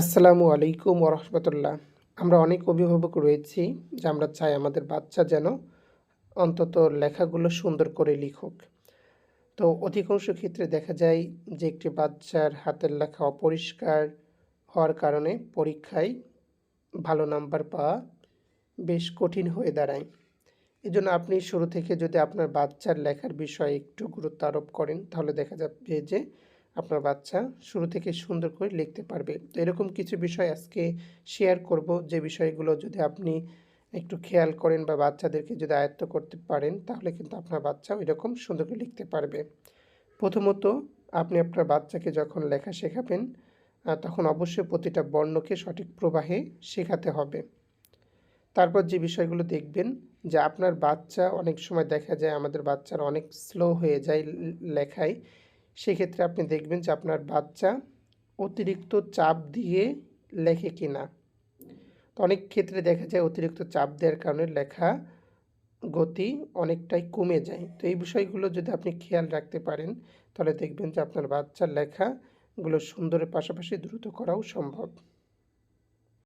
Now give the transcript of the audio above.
আসসালামু আলাইকুম ওরহমতুল্লাহ আমরা অনেক অভিভাবক রয়েছি যে আমরা চাই আমাদের বাচ্চা যেন অন্তত লেখাগুলো সুন্দর করে লিখুক। তো অধিকাংশ ক্ষেত্রে দেখা যায় যে একটি বাচ্চার হাতের লেখা অপরিষ্কার হওয়ার কারণে পরীক্ষায় ভালো নাম্বার পাওয়া বেশ কঠিন হয়ে দাঁড়ায়। এই আপনি শুরু থেকে যদি আপনার বাচ্চার লেখার বিষয়ে একটু গুরুত্ব আরোপ করেন, তাহলে দেখা যাবে যে আপনার বাচ্চা শুরু থেকে সুন্দর করে লিখতে পারবে। তো এরকম কিছু বিষয় আজকে শেয়ার করব। যে বিষয়গুলো যদি আপনি একটু খেয়াল করেন বা বাচ্চাদেরকে যদি আয়ত্ত করতে পারেন, তাহলে কিন্তু আপনার বাচ্চাও এরকম সুন্দর করে লিখতে পারবে। প্রথমত, আপনি আপনার বাচ্চাকে যখন লেখা শেখাবেন তখন অবশ্যই প্রতিটা বর্ণকে সঠিক প্রবাহে শেখাতে হবে। তারপর যে বিষয়গুলো দেখবেন, যে আপনার বাচ্চা অনেক সময় দেখা যায় আমাদের বাচ্চারা অনেক স্লো হয়ে যায় লেখায়। সেক্ষেত্রে আপনি দেখবেন যে আপনার বাচ্চা অতিরিক্ত চাপ দিয়ে লেখে কি না তো অনেক ক্ষেত্রে দেখা যায় অতিরিক্ত চাপ দেওয়ার কারণে লেখা গতি অনেকটাই কমে যায়। তো এই বিষয়গুলো যদি আপনি খেয়াল রাখতে পারেন, তাহলে দেখবেন যে আপনার বাচ্চার লেখাগুলো সুন্দরের পাশাপাশি দ্রুত করাও সম্ভব।